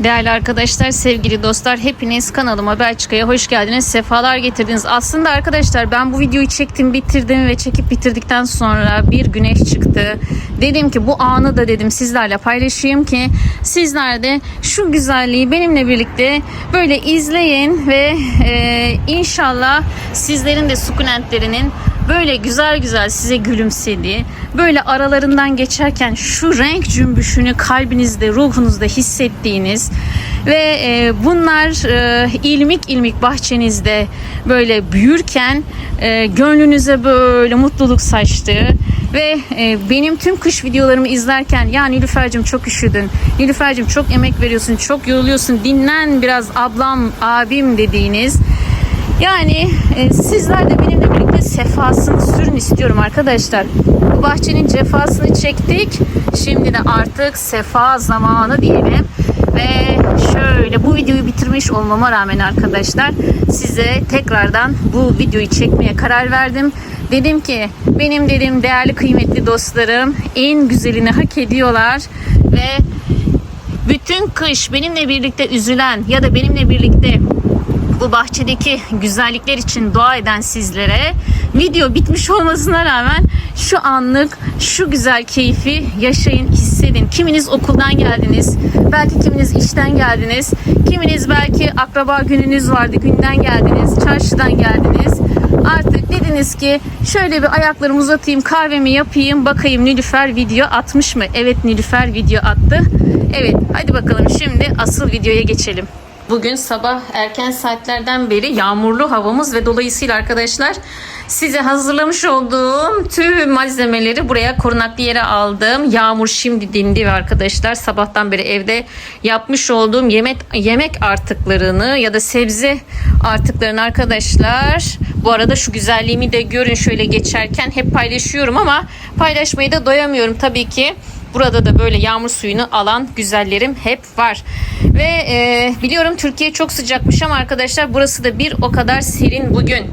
Değerli arkadaşlar, sevgili dostlar, hepiniz kanalıma Belçika'ya hoş geldiniz, sefalar getirdiniz. Aslında arkadaşlar ben bu videoyu çektim, bitirdim ve çekip bitirdikten sonra bir güneş çıktı. Dedim ki bu anı da dedim sizlerle paylaşayım ki sizler de şu güzelliği benimle birlikte böyle izleyin ve e, inşallah sizlerin de sukulentlerinin böyle güzel güzel size gülümsediği, böyle aralarından geçerken şu renk cümbüşünü kalbinizde, ruhunuzda hissettiğiniz ve e, bunlar e, ilmik ilmik bahçenizde böyle büyürken e, gönlünüze böyle mutluluk saçtığı ve e, benim tüm kış videolarımı izlerken ya Nilüfer'cim çok üşüdün, Nilüfer'cim çok emek veriyorsun, çok yoruluyorsun, dinlen biraz ablam, abim dediğiniz yani e, sizler de benimle birlikte sefasını sürün istiyorum arkadaşlar. Bu bahçenin cefasını çektik. Şimdi de artık sefa zamanı diyelim. Ve şöyle bu videoyu bitirmiş olmama rağmen arkadaşlar size tekrardan bu videoyu çekmeye karar verdim. Dedim ki benim dedim değerli kıymetli dostlarım en güzelini hak ediyorlar ve bütün kış benimle birlikte üzülen ya da benimle birlikte bu bahçedeki güzellikler için dua eden sizlere video bitmiş olmasına rağmen şu anlık şu güzel keyfi yaşayın, hissedin. Kiminiz okuldan geldiniz, belki kiminiz işten geldiniz, kiminiz belki akraba gününüz vardı, günden geldiniz, çarşıdan geldiniz. Artık dediniz ki şöyle bir ayaklarımı uzatayım, kahvemi yapayım, bakayım Nilüfer video atmış mı? Evet Nilüfer video attı. Evet hadi bakalım şimdi asıl videoya geçelim. Bugün sabah erken saatlerden beri yağmurlu havamız ve dolayısıyla arkadaşlar size hazırlamış olduğum tüm malzemeleri buraya korunaklı yere aldım. Yağmur şimdi dindi ve arkadaşlar sabahtan beri evde yapmış olduğum yemek yemek artıklarını ya da sebze artıklarını arkadaşlar bu arada şu güzelliğimi de görün şöyle geçerken hep paylaşıyorum ama paylaşmayı da doyamıyorum tabii ki. Burada da böyle yağmur suyunu alan güzellerim hep var. Ve e, biliyorum Türkiye çok sıcakmış ama arkadaşlar burası da bir o kadar serin bugün.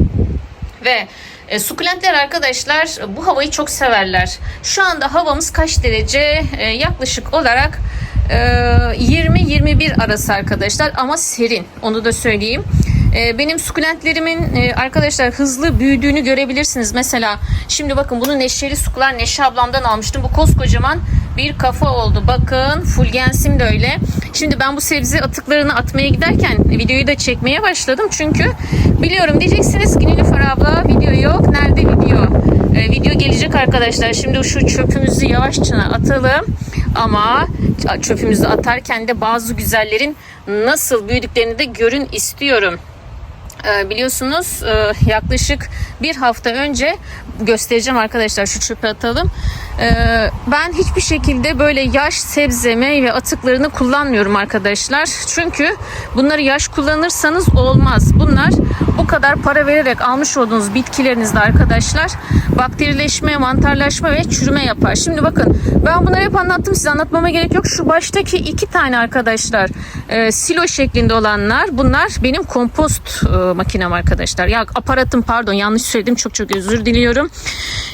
Ve e, sukulentler arkadaşlar bu havayı çok severler. Şu anda havamız kaç derece? E, yaklaşık olarak e, 20-21 arası arkadaşlar ama serin. Onu da söyleyeyim. E, benim sukulentlerimin e, arkadaşlar hızlı büyüdüğünü görebilirsiniz. Mesela şimdi bakın bunu Neşeli Sukular Neşe ablamdan almıştım. Bu koskocaman bir kafa oldu. Bakın fulgensim de öyle. Şimdi ben bu sebze atıklarını atmaya giderken videoyu da çekmeye başladım. Çünkü biliyorum diyeceksiniz ki Nilüfer abla video yok. Nerede video? Ee, video gelecek arkadaşlar. Şimdi şu çöpümüzü yavaşça atalım. Ama çöpümüzü atarken de bazı güzellerin nasıl büyüdüklerini de görün istiyorum. Ee, biliyorsunuz e, yaklaşık bir hafta önce göstereceğim arkadaşlar şu çöpe atalım. Ee, ben hiçbir şekilde böyle yaş sebze meyve atıklarını kullanmıyorum arkadaşlar. Çünkü bunları yaş kullanırsanız olmaz. Bunlar bu kadar para vererek almış olduğunuz bitkilerinizde arkadaşlar bakterileşme, mantarlaşma ve çürüme yapar. Şimdi bakın ben bunları hep anlattım size anlatmama gerek yok. Şu baştaki iki tane arkadaşlar e, silo şeklinde olanlar bunlar benim kompost e, makinem arkadaşlar. Ya aparatım pardon yanlış söyledim çok çok özür diliyorum.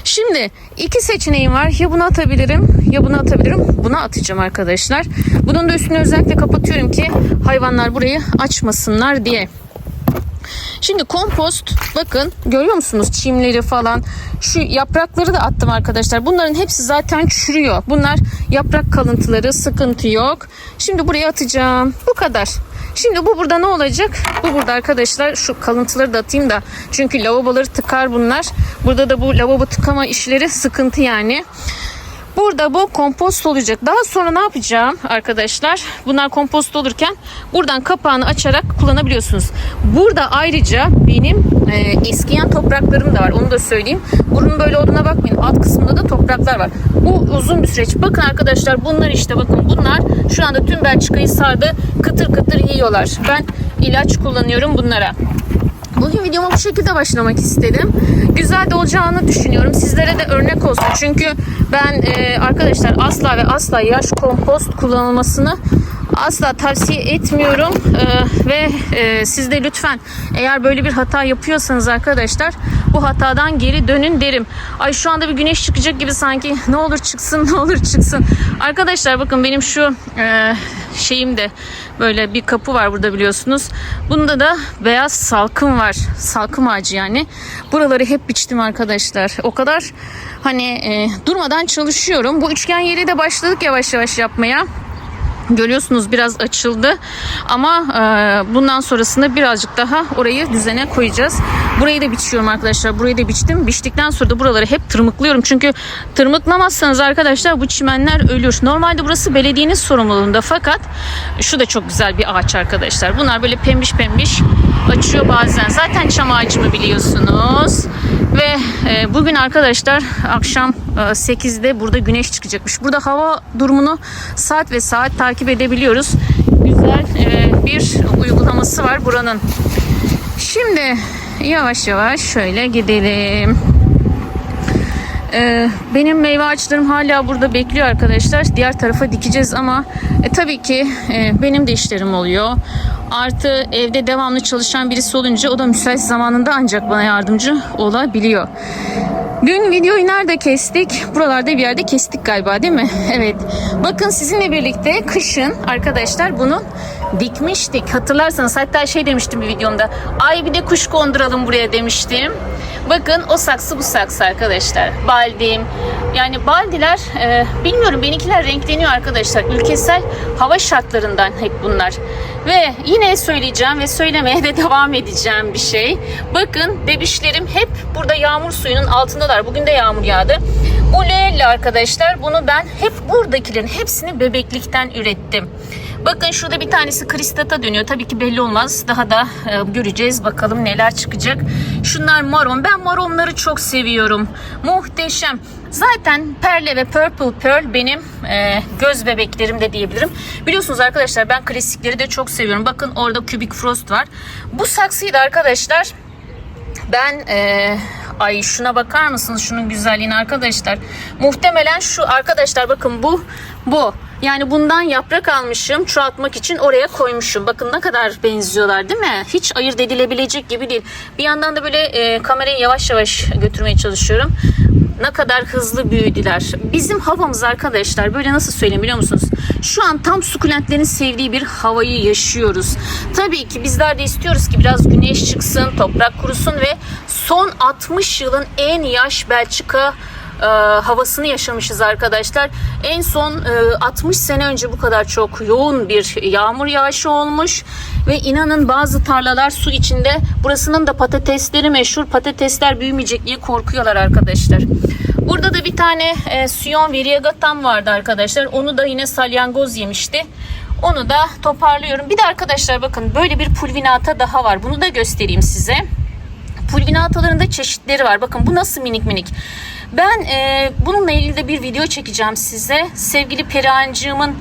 Şimdi iki seçeneğim var. Ya bunu atabilirim ya bunu atabilirim. Bunu atacağım arkadaşlar. Bunun da üstünü özellikle kapatıyorum ki hayvanlar burayı açmasınlar diye. Şimdi kompost bakın görüyor musunuz çimleri falan şu yaprakları da attım arkadaşlar. Bunların hepsi zaten çürüyor. Bunlar yaprak kalıntıları sıkıntı yok. Şimdi buraya atacağım. Bu kadar. Şimdi bu burada ne olacak? Bu burada arkadaşlar şu kalıntıları da atayım da. Çünkü lavaboları tıkar bunlar. Burada da bu lavabo tıkama işleri sıkıntı yani. Burada bu kompost olacak. Daha sonra ne yapacağım arkadaşlar? Bunlar kompost olurken buradan kapağını açarak kullanabiliyorsunuz. Burada ayrıca benim e, eskiyen topraklarım da var. Onu da söyleyeyim. Bunun böyle olduğuna bakmayın. Alt kısmında da topraklar var. Bu uzun bir süreç. Bakın arkadaşlar bunlar işte bakın bunlar şu anda tüm Belçika'yı sardı. Kıtır kıtır yiyorlar. Ben ilaç kullanıyorum bunlara. Bugün videoma bu şekilde başlamak istedim. Güzel de olacağını düşünüyorum. Sizlere de örnek olsun. Çünkü ben e, arkadaşlar asla ve asla yaş kompost kullanılmasını asla tavsiye etmiyorum Ee, ve e, siz de lütfen eğer böyle bir hata yapıyorsanız arkadaşlar bu hatadan geri dönün derim. Ay şu anda bir güneş çıkacak gibi sanki ne olur çıksın ne olur çıksın. Arkadaşlar bakın benim şu e, şeyimde böyle bir kapı var burada biliyorsunuz. Bunda da beyaz salkım var. Salkım ağacı yani. Buraları hep biçtim arkadaşlar. O kadar hani e, durmadan çalışıyorum. Bu üçgen yeri de başladık yavaş yavaş yapmaya. Görüyorsunuz biraz açıldı ama e, bundan sonrasında birazcık daha orayı düzene koyacağız. Burayı da biçiyorum arkadaşlar. Burayı da biçtim. Biçtikten sonra da buraları hep tırmıklıyorum. Çünkü tırmıklamazsanız arkadaşlar bu çimenler ölür. Normalde burası belediyenin sorumluluğunda fakat şu da çok güzel bir ağaç arkadaşlar. Bunlar böyle pembiş pembiş açıyor bazen. Zaten çam ağacımı biliyorsunuz. Ve e, bugün arkadaşlar akşam e, 8'de burada güneş çıkacakmış. Burada hava durumunu saat ve saat takip edebiliyoruz. Güzel e, bir uygulaması var buranın. Şimdi yavaş yavaş şöyle gidelim. Ee, benim meyve ağaçlarım hala burada bekliyor arkadaşlar. Diğer tarafa dikeceğiz ama e, tabii ki e, benim de işlerim oluyor. Artı evde devamlı çalışan birisi olunca o da müsait zamanında ancak bana yardımcı olabiliyor. Dün videoyu nerede kestik? Buralarda bir yerde kestik galiba değil mi? Evet. Bakın sizinle birlikte kışın arkadaşlar bunun dikmiştik. Hatırlarsanız hatta şey demiştim bir videomda. Ay bir de kuş konduralım buraya demiştim. Bakın o saksı bu saksı arkadaşlar. Baldim. Yani baldiler e, bilmiyorum benimkiler renkleniyor arkadaşlar. Ülkesel hava şartlarından hep bunlar. Ve yine söyleyeceğim ve söylemeye de devam edeceğim bir şey. Bakın bebişlerim hep burada yağmur suyunun altındalar. Bugün de yağmur yağdı. Bu leğenle arkadaşlar bunu ben hep buradakilerin hepsini bebeklikten ürettim. Bakın şurada bir tanesi kristata dönüyor. Tabii ki belli olmaz. Daha da e, göreceğiz. Bakalım neler çıkacak. Şunlar maron. Ben maronları çok seviyorum. Muhteşem. Zaten Perle ve Purple Pearl benim e, göz bebeklerim de diyebilirim. Biliyorsunuz arkadaşlar ben klasikleri de çok seviyorum. Bakın orada Cubic Frost var. Bu saksıyı da arkadaşlar ben e, ay şuna bakar mısınız şunun güzelliğine arkadaşlar. Muhtemelen şu arkadaşlar bakın bu bu. Yani bundan yaprak almışım çoğaltmak için oraya koymuşum. Bakın ne kadar benziyorlar değil mi? Hiç ayırt edilebilecek gibi değil. Bir yandan da böyle e, kamerayı yavaş yavaş götürmeye çalışıyorum. Ne kadar hızlı büyüdüler. Bizim havamız arkadaşlar böyle nasıl söyleyeyim biliyor musunuz? Şu an tam sukulentlerin sevdiği bir havayı yaşıyoruz. Tabii ki bizler de istiyoruz ki biraz güneş çıksın, toprak kurusun ve son 60 yılın en yaş Belçika e, havasını yaşamışız arkadaşlar. En son e, 60 sene önce bu kadar çok yoğun bir yağmur yağışı olmuş ve inanın bazı tarlalar su içinde. Burasının da patatesleri meşhur. Patatesler büyümeyecek diye korkuyorlar arkadaşlar. Burada da bir tane e, Sion Variegatam vardı arkadaşlar. Onu da yine salyangoz yemişti. Onu da toparlıyorum. Bir de arkadaşlar bakın böyle bir pulvinata daha var. Bunu da göstereyim size. Pulvinataların da çeşitleri var. Bakın bu nasıl minik minik. Ben e, bununla ilgili de bir video çekeceğim size. Sevgili Perihancığımın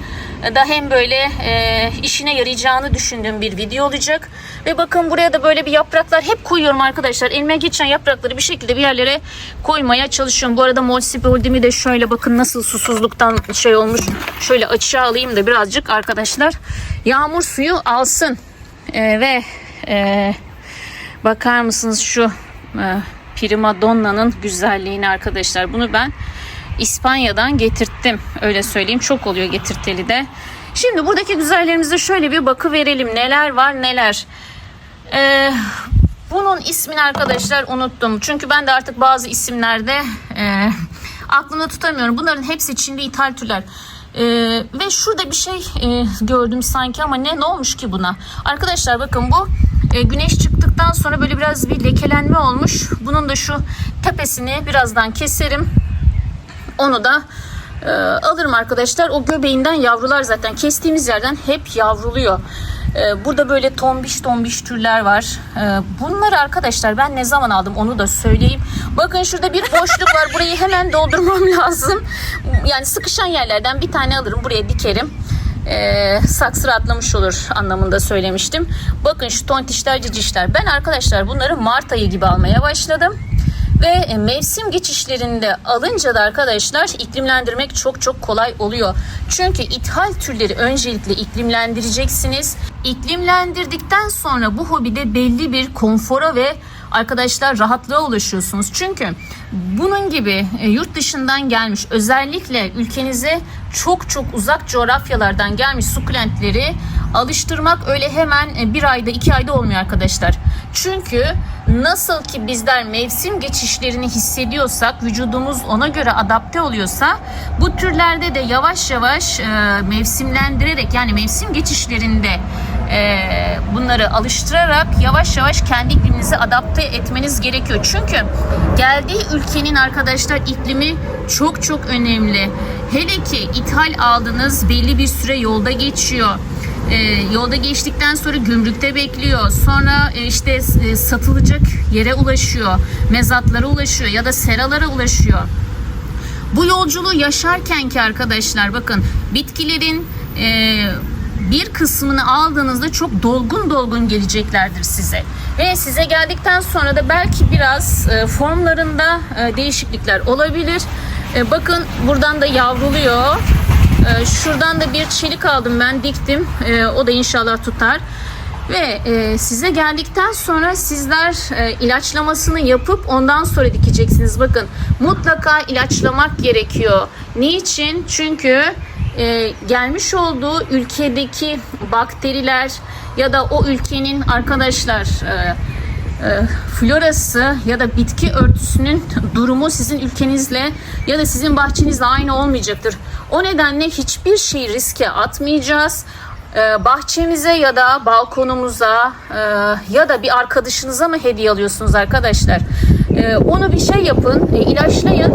da hem böyle e, işine yarayacağını düşündüğüm bir video olacak. Ve bakın buraya da böyle bir yapraklar hep koyuyorum arkadaşlar. Elime geçen yaprakları bir şekilde bir yerlere koymaya çalışıyorum. Bu arada Molsipoldimi de şöyle bakın nasıl susuzluktan şey olmuş. Şöyle açığa alayım da birazcık arkadaşlar. Yağmur suyu alsın. E, ve e, bakar mısınız şu e, Prima Donna'nın güzelliğini arkadaşlar. Bunu ben İspanya'dan getirttim. Öyle söyleyeyim. Çok oluyor getirteli de. Şimdi buradaki güzellerimize şöyle bir bakı verelim. Neler var neler. Ee, bunun ismini arkadaşlar unuttum. Çünkü ben de artık bazı isimlerde e, aklımda tutamıyorum. Bunların hepsi Çinli ithal türler. Ee, ve şurada bir şey e, gördüm sanki ama ne ne olmuş ki buna? Arkadaşlar bakın bu e, güneş çıktıktan sonra böyle biraz bir lekelenme olmuş. Bunun da şu tepesini birazdan keserim. Onu da e, alırım arkadaşlar. O göbeğinden yavrular zaten kestiğimiz yerden hep yavruluyor. E, burada böyle tombiş tombiş türler var. E, bunları arkadaşlar ben ne zaman aldım onu da söyleyeyim. Bakın şurada bir boşluk var. Burayı hemen doldurmam lazım. Yani sıkışan yerlerden bir tane alırım. Buraya dikerim e, saksı atlamış olur anlamında söylemiştim. Bakın şu tontişler cicişler. Ben arkadaşlar bunları Mart ayı gibi almaya başladım. Ve e, mevsim geçişlerinde alınca da arkadaşlar iklimlendirmek çok çok kolay oluyor. Çünkü ithal türleri öncelikle iklimlendireceksiniz. İklimlendirdikten sonra bu hobide belli bir konfora ve arkadaşlar rahatlığa ulaşıyorsunuz. Çünkü bunun gibi e, yurt dışından gelmiş özellikle ülkenize çok çok uzak coğrafyalardan gelmiş sukulentleri alıştırmak öyle hemen e, bir ayda iki ayda olmuyor arkadaşlar. Çünkü nasıl ki bizler mevsim geçişlerini hissediyorsak vücudumuz ona göre adapte oluyorsa bu türlerde de yavaş yavaş e, mevsimlendirerek yani mevsim geçişlerinde e, bunları alıştırarak yavaş yavaş kendi ikliminize adapte etmeniz gerekiyor. Çünkü geldiği ülkenin arkadaşlar iklimi çok çok önemli. Hele ki ithal aldınız belli bir süre yolda geçiyor. E, yolda geçtikten sonra gümrükte bekliyor. Sonra e, işte e, satılacak yere ulaşıyor. Mezatlara ulaşıyor ya da seralara ulaşıyor. Bu yolculuğu yaşarken ki arkadaşlar bakın bitkilerin e, bir kısmını aldığınızda çok dolgun dolgun geleceklerdir size. Ve size geldikten sonra da belki biraz e, formlarında e, değişiklikler olabilir. E, bakın buradan da yavruluyor. Şuradan da bir çelik aldım ben diktim. O da inşallah tutar. Ve size geldikten sonra sizler ilaçlamasını yapıp ondan sonra dikeceksiniz. Bakın mutlaka ilaçlamak gerekiyor. Niçin? Çünkü e, gelmiş olduğu ülkedeki bakteriler ya da o ülkenin arkadaşlar e, e, florası ya da bitki örtüsünün durumu sizin ülkenizle ya da sizin bahçenizle aynı olmayacaktır. O nedenle hiçbir şeyi riske atmayacağız. E, bahçemize ya da balkonumuza e, ya da bir arkadaşınıza mı hediye alıyorsunuz arkadaşlar? E, onu bir şey yapın, e, ilaçlayın.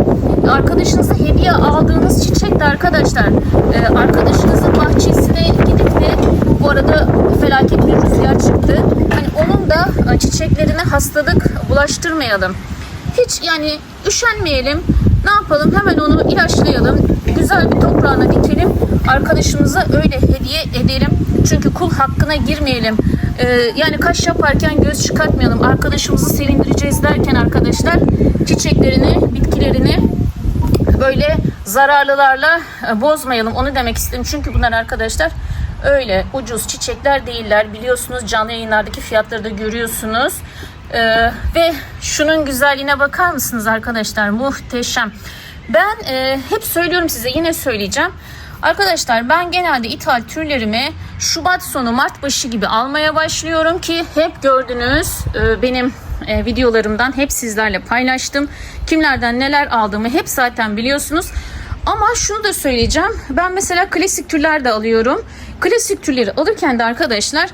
Arkadaşınıza hediye aldığınız çiçek de arkadaşlar e, arkadaşınızın bahçesine gidip de bu arada felaket bir rüzgar çıktı. Hani onun da çiçeklerine hastalık bulaştırmayalım. Hiç yani üşenmeyelim. Ne yapalım? Hemen onu ilaçlayalım. Güzel bir toprağına dikelim. Arkadaşımıza öyle hediye edelim. Çünkü kul hakkına girmeyelim. Ee, yani kaş yaparken göz çıkartmayalım. Arkadaşımızı sevindireceğiz derken arkadaşlar çiçeklerini, bitkilerini böyle zararlılarla e, bozmayalım. Onu demek istedim. Çünkü bunlar arkadaşlar öyle ucuz çiçekler değiller. Biliyorsunuz canlı yayınlardaki fiyatları da görüyorsunuz. Ee, ve şunun güzelliğine bakar mısınız arkadaşlar? Muhteşem. Ben e, hep söylüyorum size yine söyleyeceğim. Arkadaşlar ben genelde ithal türlerimi Şubat sonu Mart başı gibi almaya başlıyorum ki hep gördünüz e, benim e, videolarımdan hep sizlerle paylaştım. Kimlerden neler aldığımı hep zaten biliyorsunuz. Ama şunu da söyleyeceğim. Ben mesela klasik türler de alıyorum. Klasik türleri alırken de arkadaşlar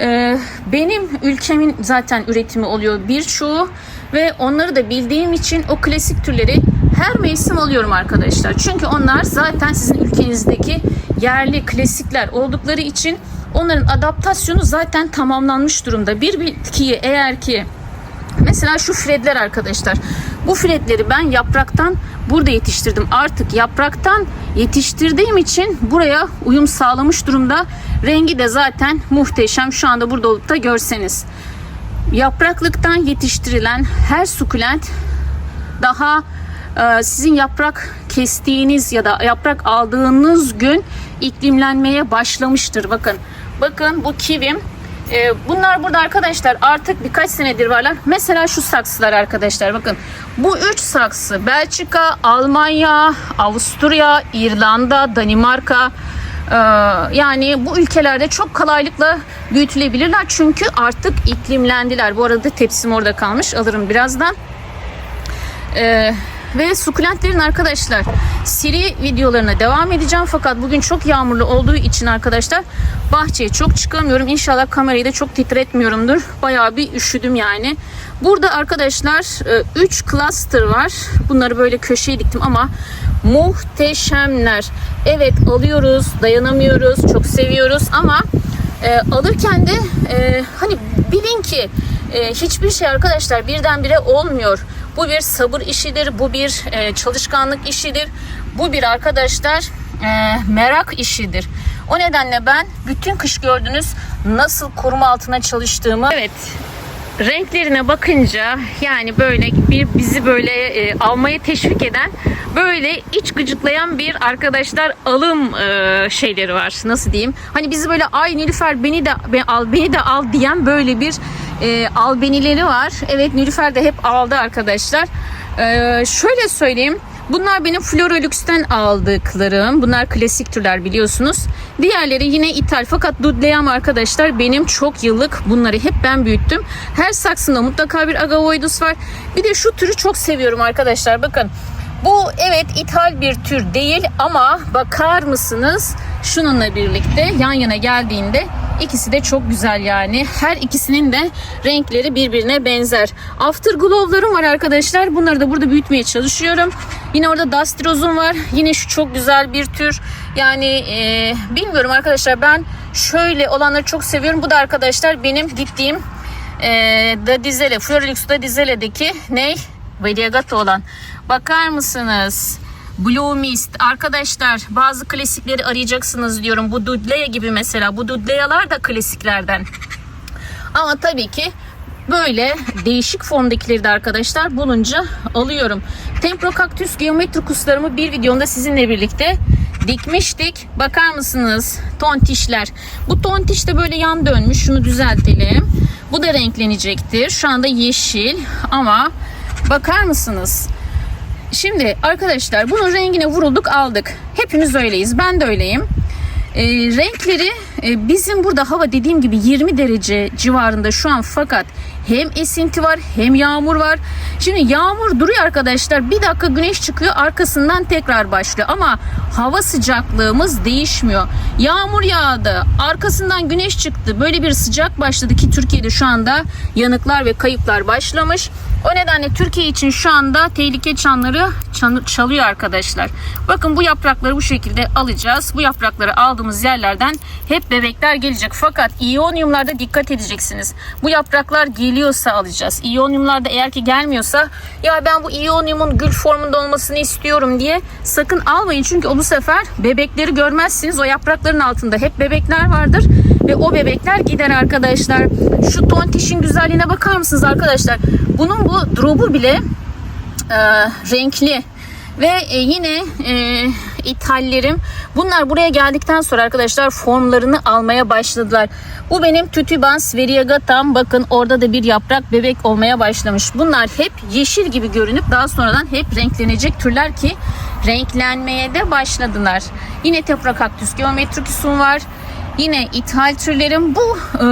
e, benim ülkemin zaten üretimi oluyor birçoğu ve onları da bildiğim için o klasik türleri her mevsim alıyorum arkadaşlar. Çünkü onlar zaten sizin ülkenizdeki yerli klasikler oldukları için onların adaptasyonu zaten tamamlanmış durumda. Bir bitkiyi eğer ki Mesela şu fredler arkadaşlar. Bu fredleri ben yapraktan burada yetiştirdim. Artık yapraktan yetiştirdiğim için buraya uyum sağlamış durumda. Rengi de zaten muhteşem. Şu anda burada olup da görseniz. Yapraklıktan yetiştirilen her sukulent daha sizin yaprak kestiğiniz ya da yaprak aldığınız gün iklimlenmeye başlamıştır. Bakın. Bakın bu kivim ee, bunlar burada arkadaşlar artık birkaç senedir varlar. Mesela şu saksılar arkadaşlar bakın. Bu üç saksı Belçika, Almanya, Avusturya, İrlanda, Danimarka ee, yani bu ülkelerde çok kolaylıkla büyütülebilirler. Çünkü artık iklimlendiler. Bu arada tepsim orada kalmış. Alırım birazdan. Ee, ve sukulentlerin arkadaşlar seri videolarına devam edeceğim. Fakat bugün çok yağmurlu olduğu için arkadaşlar bahçeye çok çıkamıyorum. İnşallah kamerayı da çok titretmiyorumdur. Bayağı bir üşüdüm yani. Burada arkadaşlar 3 e, cluster var. Bunları böyle köşeye diktim ama muhteşemler. Evet alıyoruz, dayanamıyoruz, çok seviyoruz ama e, alırken de e, hani bilin ki e, hiçbir şey arkadaşlar birdenbire olmuyor. Bu bir sabır işidir, bu bir e, çalışkanlık işidir, bu bir arkadaşlar e, merak işidir. O nedenle ben bütün kış gördünüz nasıl koruma altına çalıştığımı evet renklerine bakınca yani böyle bir bizi böyle e, almaya teşvik eden böyle iç gıcıklayan bir arkadaşlar alım e, şeyleri var. Nasıl diyeyim? Hani bizi böyle ay Nilüfer beni de al beni de al diyen böyle bir e, albenileri var. Evet Nilüfer de hep aldı arkadaşlar. E, şöyle söyleyeyim. Bunlar benim Floralüx'ten aldıklarım. Bunlar klasik türler biliyorsunuz. Diğerleri yine ithal fakat Dudleyam arkadaşlar benim çok yıllık bunları hep ben büyüttüm. Her saksında mutlaka bir Agavoidus var. Bir de şu türü çok seviyorum arkadaşlar. Bakın bu evet ithal bir tür değil ama bakar mısınız şununla birlikte yan yana geldiğinde ikisi de çok güzel yani. Her ikisinin de renkleri birbirine benzer. Afterglow'larım var arkadaşlar. Bunları da burada büyütmeye çalışıyorum. Yine orada Dusty Rose'um var. Yine şu çok güzel bir tür. Yani e, bilmiyorum arkadaşlar ben şöyle olanları çok seviyorum. Bu da arkadaşlar benim gittiğim e, Da Dizele, Floralux Da Dizele'deki ne? Variegata olan. Bakar mısınız? Blue Mist. Arkadaşlar bazı klasikleri arayacaksınız diyorum. Bu Dudleya gibi mesela. Bu Dudleyalar da klasiklerden. Ama tabii ki böyle değişik formdakileri de arkadaşlar bulunca alıyorum. Tempro Cactus Geometricus'larımı bir videomda sizinle birlikte dikmiştik. Bakar mısınız? Tontişler. Bu tontiş de böyle yan dönmüş. Şunu düzeltelim. Bu da renklenecektir. Şu anda yeşil ama bakar mısınız? Şimdi arkadaşlar bunun rengine vurulduk aldık. Hepimiz öyleyiz. Ben de öyleyim. E, renkleri e, bizim burada hava dediğim gibi 20 derece civarında şu an fakat hem esinti var hem yağmur var. Şimdi yağmur duruyor arkadaşlar. Bir dakika güneş çıkıyor arkasından tekrar başlıyor. Ama hava sıcaklığımız değişmiyor. Yağmur yağdı. Arkasından güneş çıktı. Böyle bir sıcak başladı ki Türkiye'de şu anda yanıklar ve kayıplar başlamış. O nedenle Türkiye için şu anda tehlike çanları çan- çalıyor arkadaşlar. Bakın bu yaprakları bu şekilde alacağız. Bu yaprakları aldığımız yerlerden hep bebekler gelecek. Fakat iyonyumlarda dikkat edeceksiniz. Bu yapraklar geliyorsa alacağız. İyonyumlarda eğer ki gelmiyorsa ya ben bu iyonyumun gül formunda olmasını istiyorum diye sakın almayın. Çünkü o bu sefer bebekleri görmezsiniz. O yaprakların altında hep bebekler vardır ve o bebekler gider arkadaşlar. Şu tontişin güzelliğine bakar mısınız arkadaşlar? Bunun bu drop'u bile e, renkli ve e, yine e, ithallerim bunlar buraya geldikten sonra arkadaşlar formlarını almaya başladılar. Bu benim Tutibans variegatam. Bakın orada da bir yaprak bebek olmaya başlamış. Bunlar hep yeşil gibi görünüp daha sonradan hep renklenecek türler ki renklenmeye de başladılar. Yine Tephrocaccus geometricus'um var. Yine ithal türlerim bu e,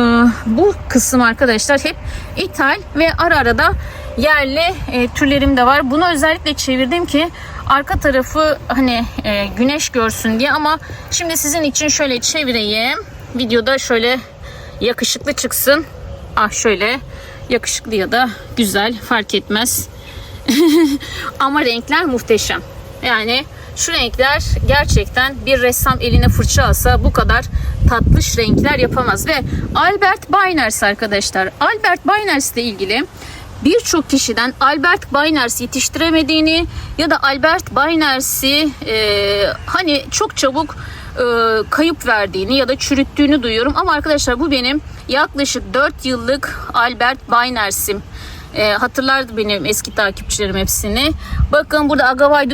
bu kısım arkadaşlar hep ithal ve ara ara da yerli e, türlerim de var. Bunu özellikle çevirdim ki arka tarafı hani e, güneş görsün diye ama şimdi sizin için şöyle çevireyim. Videoda şöyle yakışıklı çıksın. Ah şöyle yakışıklı ya da güzel fark etmez. ama renkler muhteşem. Yani şu renkler gerçekten bir ressam eline fırça alsa bu kadar tatlış renkler yapamaz. Ve Albert Beiners arkadaşlar. Albert Beiners ile ilgili birçok kişiden Albert Beiners yetiştiremediğini ya da Albert Beiners'i e, hani çok çabuk e, kayıp verdiğini ya da çürüttüğünü duyuyorum. Ama arkadaşlar bu benim yaklaşık 4 yıllık Albert Beiners'im. E, hatırlardı benim eski takipçilerim hepsini. Bakın burada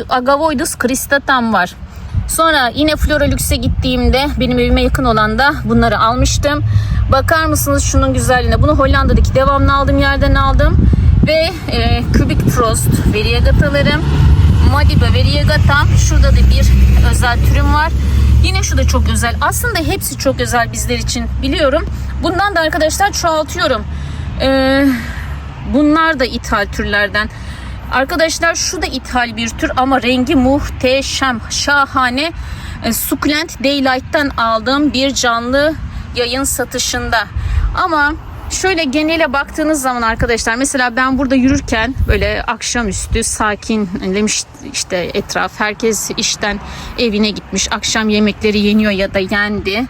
Agavoidus, cristatam var. Sonra yine Floralux'e gittiğimde benim evime yakın olan da bunları almıştım. Bakar mısınız şunun güzelliğine? Bunu Hollanda'daki devamlı aldığım yerden aldım. Ve e, Cubic Frost variegatalarım. Madiba variegatam. Şurada da bir özel türüm var. Yine şu da çok özel. Aslında hepsi çok özel bizler için biliyorum. Bundan da arkadaşlar çoğaltıyorum. Eee Bunlar da ithal türlerden. Arkadaşlar şu da ithal bir tür ama rengi muhteşem, şahane. E, Succulent Daylight'tan aldığım bir canlı yayın satışında. Ama şöyle genele baktığınız zaman arkadaşlar mesela ben burada yürürken böyle akşamüstü sakinlemiş işte etraf herkes işten evine gitmiş akşam yemekleri yeniyor ya da yendi.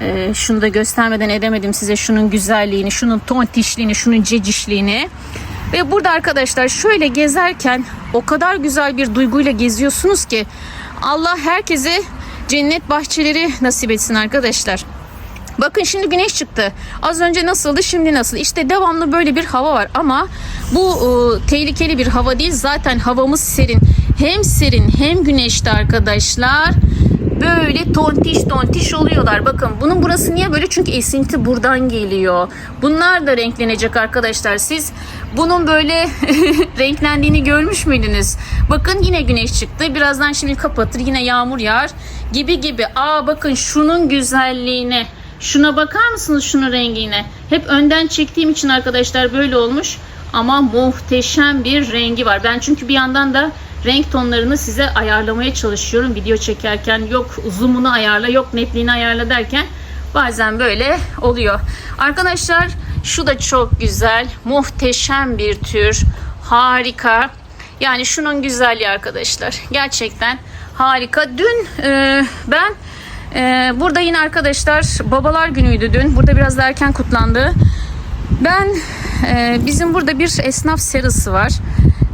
Ee, şunu da göstermeden edemedim size şunun güzelliğini, şunun tontişliğini, şunun cecişliğini. Ve burada arkadaşlar şöyle gezerken o kadar güzel bir duyguyla geziyorsunuz ki Allah herkese cennet bahçeleri nasip etsin arkadaşlar. Bakın şimdi güneş çıktı. Az önce nasıldı şimdi nasıl? İşte devamlı böyle bir hava var ama bu e, tehlikeli bir hava değil. Zaten havamız serin. Hem serin hem güneşli arkadaşlar. Böyle tontiş tontiş oluyorlar. Bakın bunun burası niye böyle? Çünkü esinti buradan geliyor. Bunlar da renklenecek arkadaşlar. Siz bunun böyle renklendiğini görmüş müydünüz? Bakın yine güneş çıktı. Birazdan şimdi kapatır. Yine yağmur yağar. Gibi gibi. Aa bakın şunun güzelliğine. Şuna bakar mısınız şunun rengine? Hep önden çektiğim için arkadaşlar böyle olmuş. Ama muhteşem bir rengi var. Ben çünkü bir yandan da renk tonlarını size ayarlamaya çalışıyorum. Video çekerken yok zoom'unu ayarla, yok netliğini ayarla derken bazen böyle oluyor. Arkadaşlar şu da çok güzel. Muhteşem bir tür. Harika. Yani şunun güzelliği arkadaşlar. Gerçekten harika. Dün e, ben ee, burada yine arkadaşlar babalar günüydü dün. Burada biraz da erken kutlandı. Ben e, bizim burada bir esnaf serası var.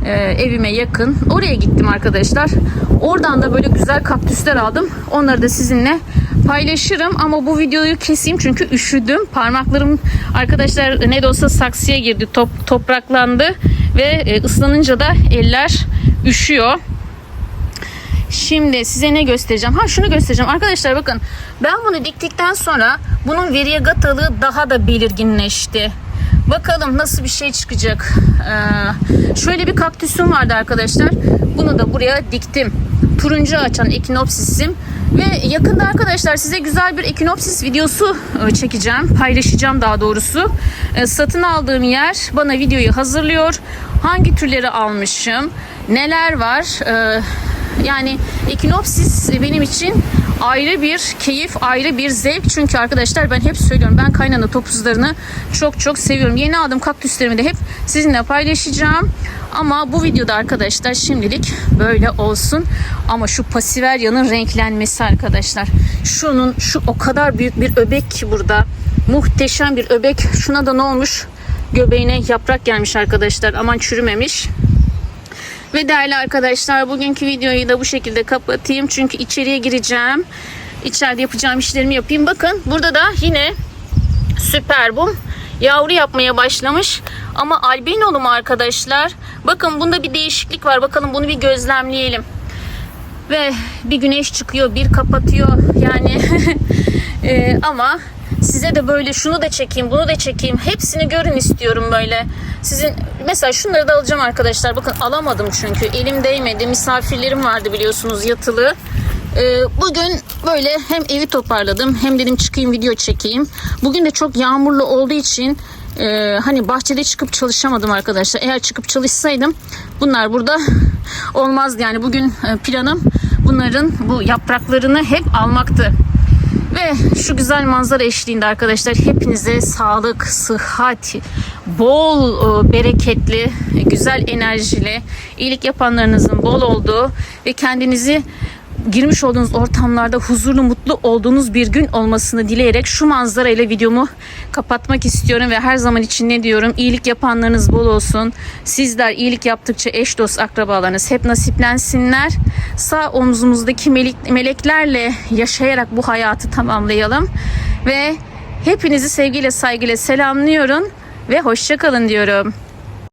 e, evime yakın. Oraya gittim arkadaşlar. Oradan da böyle güzel kaktüsler aldım. Onları da sizinle paylaşırım ama bu videoyu keseyim çünkü üşüdüm. Parmaklarım arkadaşlar ne de olsa saksıya girdi. Top, topraklandı ve e, ıslanınca da eller üşüyor. Şimdi size ne göstereceğim? Ha şunu göstereceğim. Arkadaşlar bakın ben bunu diktikten sonra bunun variegatalığı daha da belirginleşti. Bakalım nasıl bir şey çıkacak. Ee, şöyle bir kaktüsüm vardı arkadaşlar. Bunu da buraya diktim. Turuncu açan ekinopsisim. Ve yakında arkadaşlar size güzel bir ekinopsis videosu e, çekeceğim. Paylaşacağım daha doğrusu. E, satın aldığım yer bana videoyu hazırlıyor. Hangi türleri almışım? Neler var? E, yani ekinopsis benim için ayrı bir keyif, ayrı bir zevk. Çünkü arkadaşlar ben hep söylüyorum ben kaynana topuzlarını çok çok seviyorum. Yeni aldığım kaktüslerimi de hep sizinle paylaşacağım. Ama bu videoda arkadaşlar şimdilik böyle olsun. Ama şu pasiveryanın renklenmesi arkadaşlar. Şunun şu o kadar büyük bir öbek ki burada. Muhteşem bir öbek. Şuna da ne olmuş? Göbeğine yaprak gelmiş arkadaşlar. Aman çürümemiş. Ve değerli arkadaşlar bugünkü videoyu da bu şekilde kapatayım. Çünkü içeriye gireceğim. İçeride yapacağım işlerimi yapayım. Bakın burada da yine süperbum yavru yapmaya başlamış. Ama albinolu mu arkadaşlar? Bakın bunda bir değişiklik var. Bakalım bunu bir gözlemleyelim. Ve bir güneş çıkıyor, bir kapatıyor. Yani e, ama size de böyle şunu da çekeyim, bunu da çekeyim. Hepsini görün istiyorum böyle. Sizin mesela şunları da alacağım arkadaşlar. Bakın alamadım çünkü elim değmedi. Misafirlerim vardı biliyorsunuz yatılı. Ee, bugün böyle hem evi toparladım hem dedim çıkayım video çekeyim. Bugün de çok yağmurlu olduğu için e, hani bahçede çıkıp çalışamadım arkadaşlar. Eğer çıkıp çalışsaydım bunlar burada olmazdı. Yani bugün e, planım bunların bu yapraklarını hep almaktı. Ve şu güzel manzara eşliğinde arkadaşlar hepinize sağlık, sıhhat, bol e, bereketli, güzel enerjili, iyilik yapanlarınızın bol olduğu ve kendinizi girmiş olduğunuz ortamlarda huzurlu, mutlu olduğunuz bir gün olmasını dileyerek şu manzara ile videomu kapatmak istiyorum ve her zaman için ne diyorum? İyilik yapanlarınız bol olsun. Sizler iyilik yaptıkça eş dost akrabalarınız hep nasiplensinler. Sağ omzumuzdaki melek, meleklerle yaşayarak bu hayatı tamamlayalım ve hepinizi sevgiyle saygıyla selamlıyorum ve hoşçakalın diyorum.